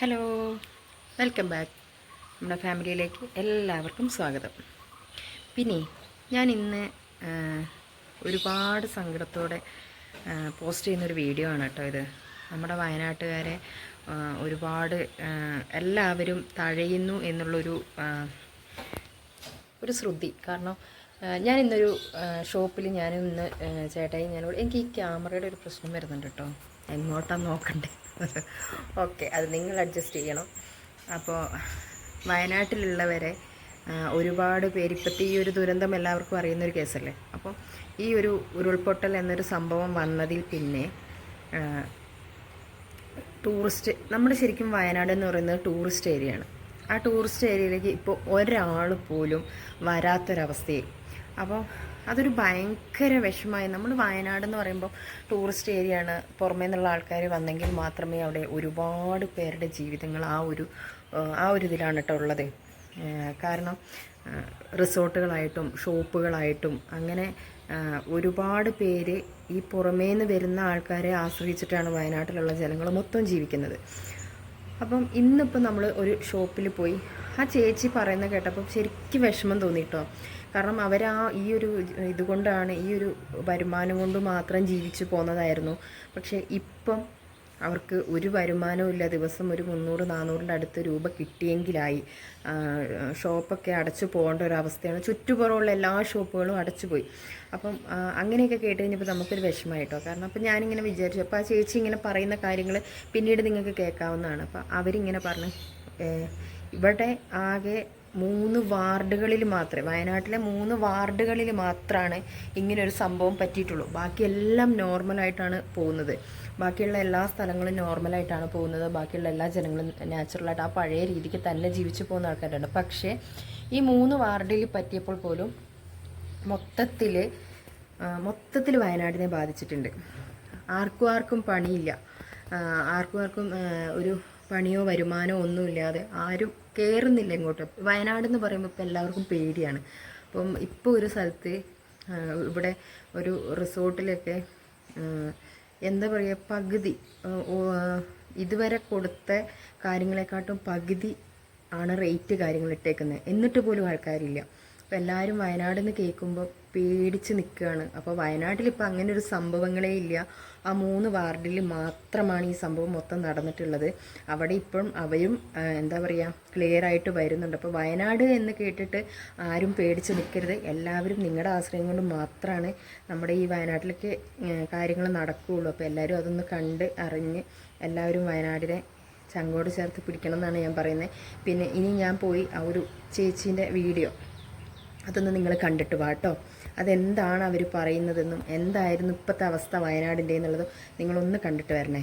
Hello welcome back നമ്മുടെ ഫാമിലിയിലേക്ക് എല്ലാവർക്കും സ്വാഗതം. പിന്നെ ഞാൻ ഇന്ന് ഒരുപാട് സങ്കടത്തോടെ പോസ്റ്റ് ചെയ്യുന്നൊരു വീഡിയോ ആണ് കേട്ടോ ഇത്. നമ്മുടെ വയനാട്ടുകാരെ ഒരുപാട് എല്ലാവരും തഴയുന്നു എന്നുള്ളൊരു ഒരു ശ്രുതി. കാരണം ഞാൻ ഇന്നൊരു ഷോപ്പിൽ ഞാൻ ഇന്ന് ചേട്ടായി ഞാനോട് എനിക്ക് ഈ ക്യാമറയുടെ ഒരു പ്രശ്നം വരുന്നുണ്ട് കേട്ടോ. എങ്ങോട്ടാണ് നോക്കണ്ടേ. ഓക്കെ അത് നിങ്ങൾ അഡ്ജസ്റ്റ് ചെയ്യണം. അപ്പോൾ വയനാട്ടിലുള്ളവരെ ഒരുപാട് പേര് ഇപ്പോഴത്തെ ഈ ഒരു ദുരന്തം എല്ലാവർക്കും അറിയുന്നൊരു കേസല്ലേ അപ്പോൾ ഈ ഒരു ഉരുൾപൊട്ടൽ എന്നൊരു സംഭവം വന്നതിൽ പിന്നെ ടൂറിസ്റ്റ് നമ്മൾ ശരിക്കും വയനാട് എന്ന് പറയുന്നത് ടൂറിസ്റ്റ് ഏരിയയാണ് ആ ടൂറിസ്റ്റ് ഏരിയയിലേക്ക് ഇപ്പോൾ ഒരാൾ പോലും വരാത്തൊരവസ്ഥയായി അപ്പോൾ അതൊരു ഭയങ്കര വിഷമമായി നമ്മൾ വയനാട് എന്ന് പറയുമ്പോൾ ടൂറിസ്റ്റ് ഏരിയ ആണ് പുറമേ നിന്നുള്ള ആൾക്കാർ വന്നെങ്കിൽ മാത്രമേ അവിടെ ഒരുപാട് പേരുടെ ജീവിതങ്ങൾ ആ ഒരു ആ ഒരു ഇതിലാണ് കേട്ടോ ഉള്ളത്. കാരണം റിസോർട്ടുകളായിട്ടും ഷോപ്പുകളായിട്ടും അങ്ങനെ ഒരുപാട് പേര് ഈ പുറമേ നിന്ന് വരുന്ന ആൾക്കാരെ ആശ്രയിച്ചിട്ടാണ് വയനാട്ടിലുള്ള ജനങ്ങൾ മൊത്തം ജീവിക്കുന്നത്. അപ്പം ഇന്നിപ്പോൾ നമ്മൾ ഒരു ഷോപ്പിൽ പോയി ആ ചേച്ചി പറയുന്ന കേട്ടപ്പോൾ ശരിക്കും വിഷമം തോന്നി കേട്ടോ. കാരണം അവർ ആ ഈ ഒരു ഇതുകൊണ്ടാണ് ഈ ഒരു വരുമാനം കൊണ്ട് മാത്രം ജീവിച്ചു പോന്നതായിരുന്നു. പക്ഷേ ഇപ്പം അവർക്ക് ഒരു വരുമാനവും ഇല്ല. ദിവസം ഒരു മുന്നൂറ് നാനൂറിന്റെ അടുത്ത് രൂപ കിട്ടിയെങ്കിലായി. ഷോപ്പൊക്കെ അടച്ചു പോകേണ്ട ഒരു അവസ്ഥയാണ്. ചുറ്റുപുറമുള്ള എല്ലാ ഷോപ്പുകളും അടച്ചു പോയി. അപ്പം അങ്ങനെയൊക്കെ കേട്ട് കഴിഞ്ഞപ്പോൾ നമുക്കൊരു വിഷമമായിട്ടോ? കാരണം അപ്പം ഞാനിങ്ങനെ വിചാരിച്ചു. അപ്പോൾ ആ ചേച്ചി ഇങ്ങനെ പറയുന്ന കാര്യങ്ങൾ പിന്നീട് നിങ്ങൾക്ക് കേൾക്കാവുന്നതാണ്. അപ്പോൾ അവരിങ്ങനെ പറഞ്ഞ് ഇവിടെ ആകെ മൂന്ന് വാർഡുകളിൽ മാത്രമേ വയനാട്ടിലെ മൂന്ന് വാർഡുകളിൽ മാത്രമാണ് ഇങ്ങനെ ഒരു സംഭവം പറ്റിയിട്ടുള്ളൂ. ബാക്കിയെല്ലാം നോർമലായിട്ടാണ് പോകുന്നത്. ബാക്കിയുള്ള എല്ലാ സ്ഥലങ്ങളും നോർമലായിട്ടാണ് പോകുന്നത്. ബാക്കിയുള്ള എല്ലാ ജനങ്ങളും നാച്ചുറലായിട്ട് ആ പഴയ രീതിക്ക് തന്നെ ജീവിച്ചു പോകുന്ന ആൾക്കാരുണ്ട് പക്ഷേ ഈ മൂന്ന് വാർഡിൽ പറ്റിയപ്പോൾ പോലും മൊത്തത്തിൽ മൊത്തത്തിൽ വയനാടിനെ ബാധിച്ചിട്ടുണ്ട്. ആർക്കും ആർക്കും പണിയില്ല. ആർക്കും ആർക്കും ഒരു പണിയോ വരുമാനമോ ഒന്നുമില്ലാതെ ആരും കയറുന്നില്ല ഇങ്ങോട്ട്. വയനാട് എന്ന് പറയുമ്പോൾ ഇപ്പോൾ എല്ലാവർക്കും പേടിയാണ്. അപ്പം ഇപ്പോൾ ഒരു സ്ഥലത്ത് ഇവിടെ ഒരു റിസോർട്ടിലൊക്കെ എന്താ പറയുക പകുതി ഇതുവരെ കൊടുത്ത കാര്യങ്ങളെക്കാട്ടും പകുതി ആണ് റേറ്റ് കാര്യങ്ങൾ ഇട്ടേക്കുന്നത് എന്നിട്ട് പോലും ആൾക്കാരില്ല. അപ്പോൾ എല്ലാവരും വയനാട് എന്ന് കേൾക്കുമ്പോൾ പേടിച്ച് നിൽക്കുകയാണ് അപ്പോൾ വയനാട്ടിൽ ഇപ്പോൾ അങ്ങനെ ഒരു സംഭവങ്ങളേ ഇല്ല. ആ മൂന്ന് വാർഡിൽ മാത്രമാണ് ഈ സംഭവം മൊത്തം നടന്നിട്ടുള്ളത്. അവിടെ ഇപ്പം അവരും എന്താ പറയുക ക്ലിയർ ആയിട്ട് വരുന്നുണ്ട്. അപ്പോൾ വയനാട് എന്ന് കേട്ടിട്ട് ആരും പേടിച്ച് നിൽക്കരുത് എല്ലാവരും നിങ്ങളുടെ ആശ്രയം കൊണ്ട് മാത്രമാണ് നമ്മുടെ ഈ വയനാട്ടിലേക്ക് കാര്യങ്ങൾ നടക്കുകയുള്ളൂ അപ്പോൾ എല്ലാവരും അതൊന്ന് കണ്ട് അറിഞ്ഞ് എല്ലാവരും വയനാടിനെ ചങ്കോട് ചേർത്ത് പിടിക്കണം എന്നാണ് ഞാൻ പറയുന്നത് പിന്നെ ഇനി ഞാൻ പോയി ആ ഒരു ചേച്ചീന്റെ വീഡിയോ അതൊന്ന് നിങ്ങൾ കണ്ടിട്ട് വാട്ടോ അതെന്താണ് അവർ പറയുന്നതെന്നും എന്തായിരുന്നു ഇപ്പോഴത്തെ അവസ്ഥ വയനാടിന്റെ എന്നുള്ളതും നിങ്ങളൊന്ന് കണ്ടിട്ട് വരണേ.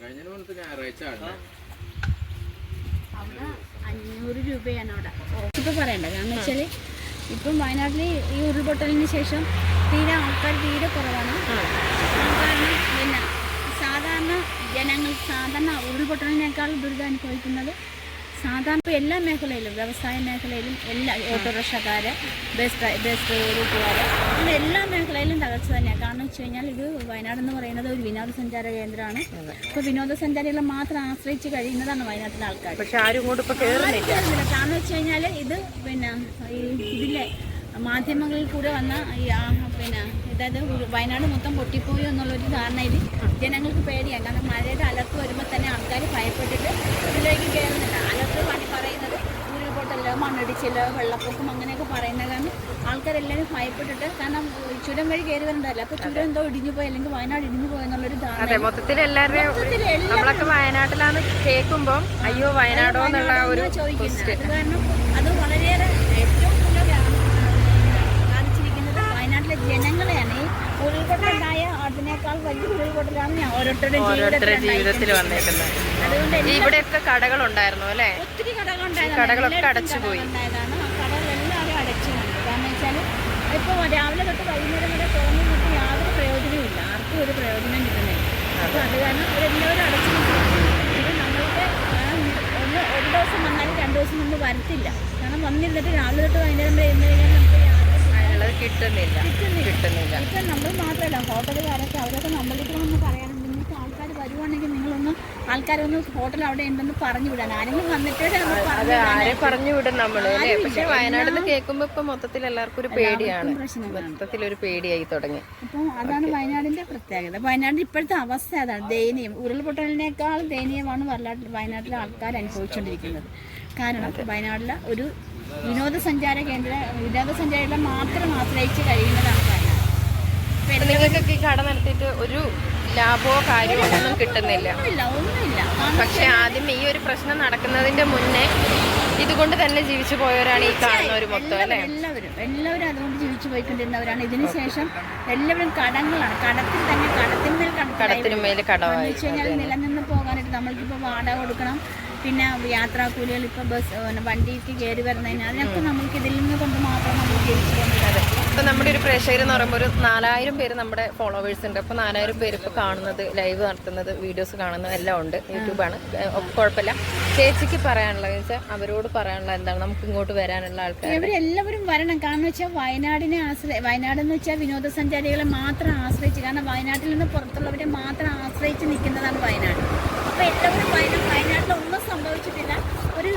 കഴിഞ്ഞ പോലത്തെ ഞായറാഴ്ച ആണ് അവിടെ അഞ്ഞൂറ് രൂപയാണ് അവിടെ. ഇപ്പൊ പറയണ്ട കാരണം വെച്ചാൽ ഇപ്പം വയനാട്ടിൽ ഈ ഉരുൾപൊട്ടലിന് ശേഷം തീരെ ആൾക്കാർ തീരെ കുറവാണ്. കാരണം പിന്നെ സാധാരണ ജനങ്ങൾ സാധാരണ ഉരുൾപൊട്ടലിനേക്കാൾ ദുരിതം അനുഭവിക്കുന്നത് സാധാരണ എല്ലാ മേഖലയിലും വ്യവസായ മേഖലയിലും എല്ലാ ഓട്ടോറിക്ഷക്കാര് ബസ് ബസ് ഡ്രൈവർക്കാർ അങ്ങനെ എല്ലാ മേഖലയിലും തകർച്ച തന്നെയാണ് കാരണം വെച്ച് കഴിഞ്ഞാൽ ഇത് വയനാട് എന്ന് പറയുന്നത് ഒരു വിനോദസഞ്ചാര കേന്ദ്രമാണ്. ഇപ്പോൾ വിനോദസഞ്ചാരികളെ മാത്രം ആശ്രയിച്ച് കഴിയുന്നതാണ് വയനാട്ടിലെ ആൾക്കാർ പക്ഷെ ആരും കാരണം വെച്ച് കഴിഞ്ഞാൽ ഇത് പിന്നെ ഈ ഇതിലെ മാധ്യമങ്ങളിൽ കൂടെ വന്ന ഈ ആ പിന്നെ അതായത് വയനാട് മൊത്തം പൊട്ടിപ്പോയി എന്നുള്ളൊരു ധാരണയിൽ ജനങ്ങൾക്ക് പേടിയാണ് കാരണം മഴയുടെ അലർട്ട് വരുമ്പോൾ തന്നെ ആൾക്കാർ ഭയപ്പെട്ടിട്ട് ഇതിലേക്ക് കയറുന്നില്ല. അലർട്ട് പണി പറയുന്നത് ഉരുൾപൊട്ടൽ മണ്ണിടിച്ചിലോ വെള്ളപ്പൊക്കം അങ്ങനെയൊക്കെ പറയുന്നത് കാരണം ആൾക്കാരെല്ലാവരും ഭയപ്പെട്ടിട്ട് കാരണം ചുരം വഴി കയറി വരണ്ടല്ലോ അപ്പോൾ ചുരം എന്തോ ഇടിഞ്ഞു പോയി അല്ലെങ്കിൽ വയനാട് ഇടിഞ്ഞു പോയി എന്നുള്ളൊരു ധാരണ. അതെ മൊത്തത്തിൽ എല്ലാവരുടെയും മൊത്തത്തിൽ എല്ലാ നമ്മളൊക്കെ വയനാട്ടിലാന്ന് കേൾക്കുമ്പോ അയ്യോ വയനാടോ എന്നുള്ള ഒരു ചോദിക്കുന്നത്. കാരണം അത് വളരെയേറെ ഏറ്റവും കൂടുതൽ ബാധിച്ചിരിക്കുന്നത് വയനാട്ടിലെ ജനങ്ങളെയാണ് ഉരുൾപൊട്ടലുണ്ടായ അതിനേക്കാൾ വലിയ ഉരുൾപൊട്ടലാണ് ഞാൻ ഓരോരുത്തരുടെ ജീവിതത്തിൽ വന്നേക്കുന്നത് അതുകൊണ്ട് ഇവിടെയൊക്കെ കടകളുണ്ടായിരുന്നു അല്ലേ? ഒത്തിരി കടകളൊക്കെ അടച്ചുപോയി. ഉണ്ടായതാണ് ആ കടകളെല്ലാവരും അടച്ചുകൊണ്ട് കാരണം വെച്ചാൽ ഇപ്പോൾ രാവിലെ തൊട്ട് വൈകുന്നേരം വരെ തോന്നി നിന്നിട്ട് യാതൊരു പ്രയോജനവും ഇല്ല. ആർക്കും ഒരു പ്രയോജനം കിട്ടുന്നില്ല. അപ്പോൾ അത് കാരണം അവരെല്ലാവരും അടച്ചു. ഇത് നമ്മൾക്ക് ആ, ഒന്ന് ഒരു ദിവസം വന്നാലും രണ്ട് ദിവസം നമ്മൾ വരത്തില്ല. കാരണം വന്നിരുന്നിട്ട് രാവിലെ തൊട്ട് വൈകുന്നേരം വരെ ഇരുന്ന് കഴിഞ്ഞാൽ നമുക്ക് കിട്ടുന്നില്ല. കിട്ടുന്നില്ല. ഇപ്പം നമ്മൾ മാത്രമല്ല ഹോട്ടലുകാരൊക്കെ അവരൊക്കെ നമ്മളിലേക്ക് ഒന്ന് പറയാനുണ്ട് നിങ്ങൾക്ക് ആൾക്കാർ വരുവാണെങ്കിൽ നിങ്ങളൊന്ന് ആൾക്കാരൊന്ന് ഹോട്ടൽ അവിടെ ഉണ്ടെന്ന് പറഞ്ഞു വിടാൻ. ആരെങ്കിലും വന്നിട്ട് അത് പറഞ്ഞു ആരെ പറഞ്ഞു വിടും നമ്മൾ അല്ലേ. പക്ഷെ വയനാട് നിന്ന് കേൾക്കുമ്പോ ഇപ്പൊ മൊത്തത്തിൽ എല്ലാവർക്കും ഒരു പേടിയാണ്. മൊത്തത്തിൽ ഒരു പേടിയായി തുടങ്ങി. അപ്പോൾ അതാണ് വയനാടിന്റെ പ്രത്യേകത. വയനാടിന്റെ ഇപ്പോഴത്തെ അവസ്ഥ അതാണ്. ദയനീയം. ഉരുൾപൊട്ടലിനേക്കാൾ ദയനീയമാണ് വയനാട്ടിൽ വയനാട്ടിലെ ആൾക്കാർ അനുഭവിച്ചുകൊണ്ടിരിക്കുന്നത്. കാരണം വയനാട്ടിലെ ഒരു വിനോദസഞ്ചാര കേന്ദ്ര വിനോദസഞ്ചാരികളെ മാത്രം ആശ്രയിച്ച് കഴിയുന്നതാണ് വയനാട് നിങ്ങൾക്കൊക്കെ കട നടത്തിയിട്ട് ഒരു ലാഭമോ കാര്യമോ ഒന്നും കിട്ടുന്നില്ല. പക്ഷെ ആദ്യം ഈ ഒരു പ്രശ്നം നടക്കുന്നതിന്റെ മുന്നേ ഇതുകൊണ്ട് തന്നെ ജീവിച്ചു പോയവരാണ് ഈ കാണുന്നവർ മൊത്തം അല്ലേ? എല്ലാവരും എല്ലാവരും അതുകൊണ്ട് ജീവിച്ചു പോയിക്കൊണ്ടിരുന്നവരാണ്. ഇതിനുശേഷം എല്ലാവരും കടങ്ങളാണ്. കടത്തിൽ തന്നെ കടത്തിന്മേൽ കടത്തിന്മേൽ കടമായി നിലനിന്ന് പോകാനായിട്ട് നമ്മൾക്കിപ്പോൾ വാടക കൊടുക്കണം. പിന്നെ യാത്രാക്കൂലികൾ ഇപ്പോൾ ബസ് വണ്ടിക്ക് കയറി വരുന്നതിന് അതിനൊക്കെ നമുക്ക് ഇതിൽ നിന്ന് കൊണ്ട് മാത്രം നമ്മൾ ജീവിച്ചു പോകുന്നത് ഇപ്പൊ നമ്മുടെ ഒരു പ്രേക്ഷകർ എന്ന് പറയുമ്പോൾ ഒരു നാലായിരം പേര് നമ്മുടെ ഫോളോവേഴ്സ് ഉണ്ട്. അപ്പൊ നാലായിരം പേര് ഇപ്പൊ കാണുന്നത് ലൈവ് നടത്തുന്നത് വീഡിയോസ് കാണുന്നത് എല്ലാം ഉണ്ട്. യൂട്യൂബാണ് കുഴപ്പമില്ല. ചേച്ചിക്ക് പറയാനുള്ളത് വെച്ചാൽ അവരോട് പറയാനുള്ള എന്താണ്? നമുക്ക് ഇങ്ങോട്ട് വരാനുള്ള ആൾക്കാർ ഇവരെല്ലാവരും വരണം. കാരണം വെച്ചാൽ വയനാടിനെ ആശ്രയി വയനാട് എന്ന് വെച്ചാൽ വിനോദസഞ്ചാരികളെ മാത്രം ആശ്രയിച്ച്. കാരണം വയനാട്ടിൽ നിന്ന് പുറത്തുള്ളവരെ മാത്രം ആശ്രയിച്ച് നിൽക്കുന്നതാണ് വയനാട്. അപ്പോൾ എല്ലാവരും വയനാട് വയനാട്ടിൽ ഒന്നും സംഭവിച്ചിട്ടില്ല. ഒരു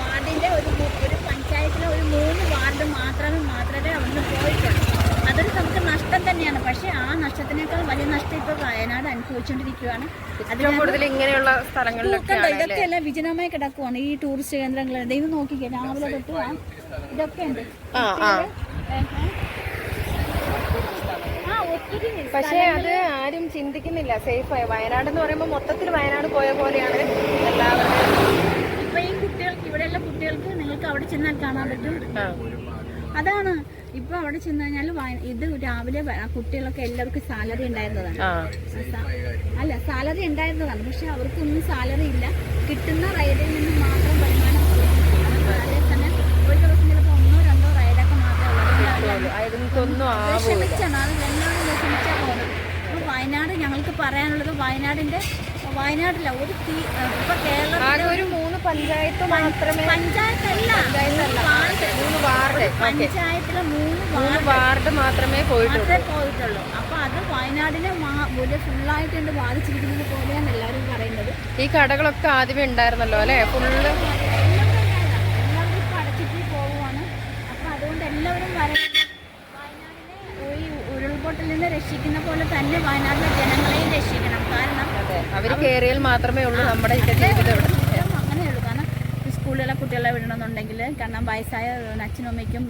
വാർഡിന്റെ ഒരു ഒരു പഞ്ചായത്തിലെ ഒരു മൂന്ന് വാർഡ് മാത്രമേ മാത്രമേ അവിടുന്ന് പോയിട്ടുള്ളൂ. അതൊരു നമുക്ക് നഷ്ടം തന്നെയാണ്. പക്ഷേ ആ നഷ്ടത്തിനേക്കാൾ വലിയ നഷ്ടം ഇപ്പോൾ വയനാട് അനുഭവിച്ചുകൊണ്ടിരിക്കുകയാണ് കൂടുതൽ ഇങ്ങനെയുള്ള സ്ഥലങ്ങളിലൊക്കെ ഇതൊക്കെ എല്ലാം വിജനമായി കിടക്കുവാണ്. ഈ ടൂറിസ്റ്റ് കേന്ദ്രങ്ങൾ ദൈവം നോക്കിക്കാം രാവിലെ തൊട്ട് ഇതൊക്കെ ഉണ്ട്. പക്ഷേ അത് ആരും ചിന്തിക്കുന്നില്ല. സേഫായി വയനാട് എന്ന് പറയുമ്പോൾ മൊത്തത്തിൽ വയനാട് പോയ പോലെയാണ് എല്ലാവരും. ഇപ്പൊ ഈ കുട്ടികൾക്ക് ഇവിടെയുള്ള കുട്ടികൾക്ക് നിങ്ങൾക്ക് അവിടെ ചെന്നാൽ കാണാൻ പറ്റും. അതാണ്. ഇപ്പൊ അവിടെ ചെന്ന് കഴിഞ്ഞാൽ ഇത് രാവിലെ കുട്ടികളൊക്കെ എല്ലാവർക്കും സാലറി ഉണ്ടായിരുന്നതാണ്. അല്ല സാലറി ഉണ്ടായിരുന്നതാണ്. പക്ഷെ അവർക്കൊന്നും സാലറി ഇല്ല. കിട്ടുന്ന റൈഡിൽ നിന്ന് മാത്രം വരുമാനം കിട്ടും. അതേ തന്നെ ഒരു ദിവസം ചിലപ്പോൾ ഒന്നോ രണ്ടോ റൈഡൊക്കെ മാത്രമേ ഉള്ളൂ അതിനൊന്നും ആവൂല. വിഷമിച്ചാണ് അത് എല്ലാവരും വിഷമിച്ചാൽ പോകുന്നത് അപ്പോൾ വയനാട് ഞങ്ങൾക്ക് പറയാനുള്ളത് വയനാടിന്റെ വയനാട്ടില്ല ഒരു തീ ഇപ്പൊ കേരളത്തിൽ ഒരു മൂന്ന് പഞ്ചായത്ത് മാത്രമേ പഞ്ചായത്തല്ല. മൂന്ന് മൂന്ന് വാർഡ്. പഞ്ചായത്തിലെ മൂന്ന് വാർഡ്. മാത്രമേ പോയിട്ടുള്ളൂ. അപ്പൊ അത് വയനാടിനെ ഒരു ഫുള്ളായിട്ടുണ്ട് ബാധിച്ചിരിക്കുന്നത് പോലെയാണ് എല്ലാവരും പറയുന്നത്. ഈ കടകളൊക്കെ ആദ്യമേ ഉണ്ടായിരുന്നല്ലോ അല്ലെ? ഫുള്ള് എല്ലാവരും ഉണ്ടായതാണ്. എല്ലാവരും ഇപ്പൊ അടച്ചിട്ട് പോവുകയാണ് അപ്പൊ അതുകൊണ്ട് എല്ലാവരും വരണം വയനാടിനെ ഈ ഉരുൾപൊട്ടലിൽ നിന്ന് രക്ഷിക്കുന്ന പോലെ തന്നെ വയനാട്ടിലെ ജനങ്ങളെയും രക്ഷിക്കണം. കാരണം അവർ കേറിയാൽ മാത്രമേ ഉള്ളൂ നമ്മുടെ ജീവിതം അങ്ങനെയുള്ളൂ കാരണം സ്കൂളിലെ കുട്ടികളെ വിടണമെന്നുണ്ടെങ്കിൽ കാരണം വയസ്സായ അച്ഛനും അമ്മയ്ക്കും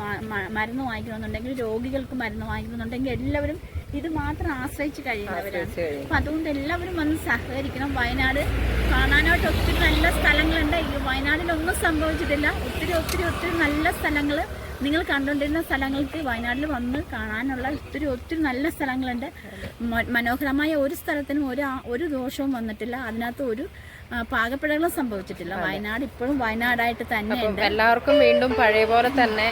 മരുന്ന് വാങ്ങിക്കണമെന്നുണ്ടെങ്കിൽ രോഗികൾക്ക് മരുന്ന് വാങ്ങിക്കണമെന്നുണ്ടെങ്കിൽ എല്ലാവരും ഇത് മാത്രം ആശ്രയിച്ച് കഴിയുന്നവരാണ്. അപ്പം അതുകൊണ്ട് എല്ലാവരും വന്ന് സഹകരിക്കണം. വയനാട് കാണാനായിട്ട് ഒത്തിരി നല്ല സ്ഥലങ്ങളുണ്ട്. ഈ വയനാടിലൊന്നും സംഭവിച്ചിട്ടില്ല. ഒത്തിരി ഒത്തിരി ഒത്തിരി നല്ല സ്ഥലങ്ങൾ നിങ്ങൾ കണ്ടുകൊണ്ടിരുന്ന സ്ഥലങ്ങൾക്ക് വയനാട്ടിൽ വന്ന് കാണാനുള്ള ഒത്തിരി ഒത്തിരി നല്ല സ്ഥലങ്ങളുണ്ട്. മനോഹരമായ ഒരു സ്ഥലത്തിനും ഒരു ഒരു ദോഷവും വന്നിട്ടില്ല. അതിനകത്ത് ഒരു പാകപ്പിഴകളും സംഭവിച്ചിട്ടില്ല. വയനാട് ഇപ്പോഴും വയനാടായിട്ട് തന്നെ എല്ലാവർക്കും വീണ്ടും പഴയ പോലെ തന്നെ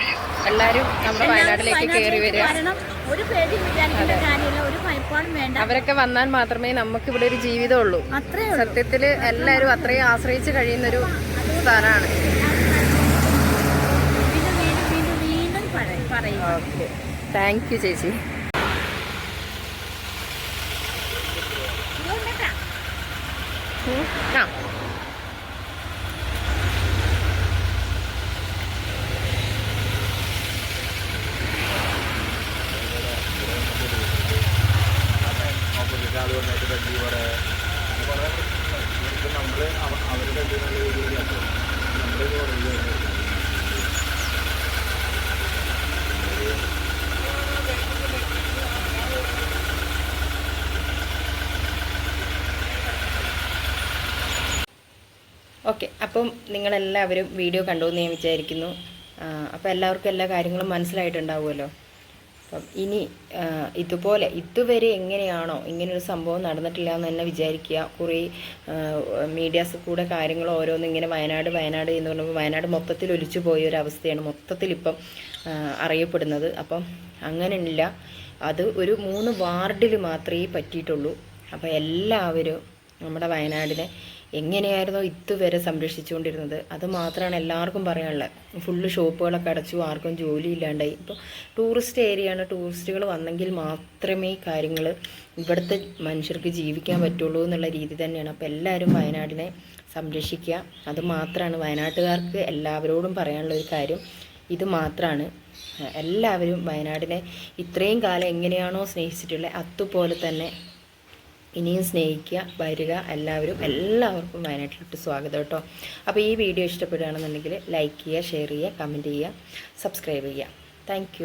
എല്ലാരും നമ്മുടെ വയനാട്ടിലേക്ക് കയറി വരിക. കാരണം ഒരു പേടി വിചാരിക്കേണ്ട കാര്യമില്ല. ഒരു ഭയപ്പാടും വേണ്ട. അവരൊക്കെ വന്നാൽ മാത്രമേ നമുക്ക് ഇവിടെ ഒരു ജീവിതമുള്ളൂ അത്രേ സത്യത്തിൽ എല്ലാരും അത്രയും ആശ്രയിച്ച് കഴിയുന്നൊരു സ്ഥലമാണ് വീണ്ടും വീണ്ടും വീണ്ടും വീണ്ടും പറ- പറയും ഓക്കെ താങ്ക് യു ചേച്ചി ഇതുകൊണ്ടേട്ടാ ഉം. ആ ഓക്കെ അപ്പം നിങ്ങളെല്ലാവരും വീഡിയോ കണ്ടു എന്ന് ഞാൻ വിചാരിക്കുന്നു. അപ്പോൾ എല്ലാവർക്കും എല്ലാ കാര്യങ്ങളും മനസ്സിലായിട്ടുണ്ടാവുമല്ലോ. അപ്പം ഇനി ഇതുപോലെ ഇതുവരെ എങ്ങനെയാണോ ഇങ്ങനൊരു സംഭവം നടന്നിട്ടില്ല എന്ന് തന്നെ വിചാരിക്കുക. കുറേ മീഡിയാസ് കൂടെ കാര്യങ്ങൾ ഓരോന്ന് ഇങ്ങനെ വയനാട് വയനാട് എന്ന് പറയുമ്പോൾ വയനാട് മൊത്തത്തിൽ ഒലിച്ചു പോയ ഒരു അവസ്ഥയാണ് മൊത്തത്തിൽ ഇപ്പം അറിയപ്പെടുന്നത്. അപ്പം അങ്ങനെയില്ല അത് ഒരു മൂന്ന് വാർഡിൽ മാത്രമേ പറ്റിയിട്ടുള്ളൂ. അപ്പോൾ എല്ലാവരും നമ്മുടെ വയനാടിനെ എങ്ങനെയായിരുന്നോ ഇതുവരെ സംരക്ഷിച്ചുകൊണ്ടിരുന്നത്. അത് മാത്രമാണ് എല്ലാവർക്കും പറയാനുള്ളത്. ഫുള്ള് ഷോപ്പുകളൊക്കെ അടച്ചു ആർക്കും ജോലി ഇല്ലാണ്ടായി. ഇപ്പോൾ ടൂറിസ്റ്റ് ഏരിയയാണ് ടൂറിസ്റ്റുകൾ വന്നെങ്കിൽ മാത്രമേ കാര്യങ്ങൾ ഇവിടുത്തെ മനുഷ്യർക്ക് ജീവിക്കാൻ പറ്റുള്ളൂ എന്നുള്ള രീതി തന്നെയാണ്. അപ്പോൾ എല്ലാവരും വയനാടിനെ സംരക്ഷിക്കുക. അത് മാത്രമാണ് വയനാട്ടുകാർക്ക് എല്ലാവരോടും പറയാനുള്ള ഒരു കാര്യം. ഇത് മാത്രമാണ് എല്ലാവരും വയനാടിനെ ഇത്രയും കാലം എങ്ങനെയാണോ സ്നേഹിച്ചിട്ടുള്ളത് അതുപോലെ തന്നെ ഇനിയും സ്നേഹിക്കുക വരിക എല്ലാവരും എല്ലാവർക്കും വയനാട്ടിലോട്ട് സ്വാഗതം കേട്ടോ. അപ്പോൾ ഈ വീഡിയോ ഇഷ്ടപ്പെടുകയാണെന്നുണ്ടെങ്കിൽ ലൈക്ക് ചെയ്യുക ഷെയർ ചെയ്യുക കമന്റ് ചെയ്യുക സബ്സ്ക്രൈബ് ചെയ്യുക. താങ്ക്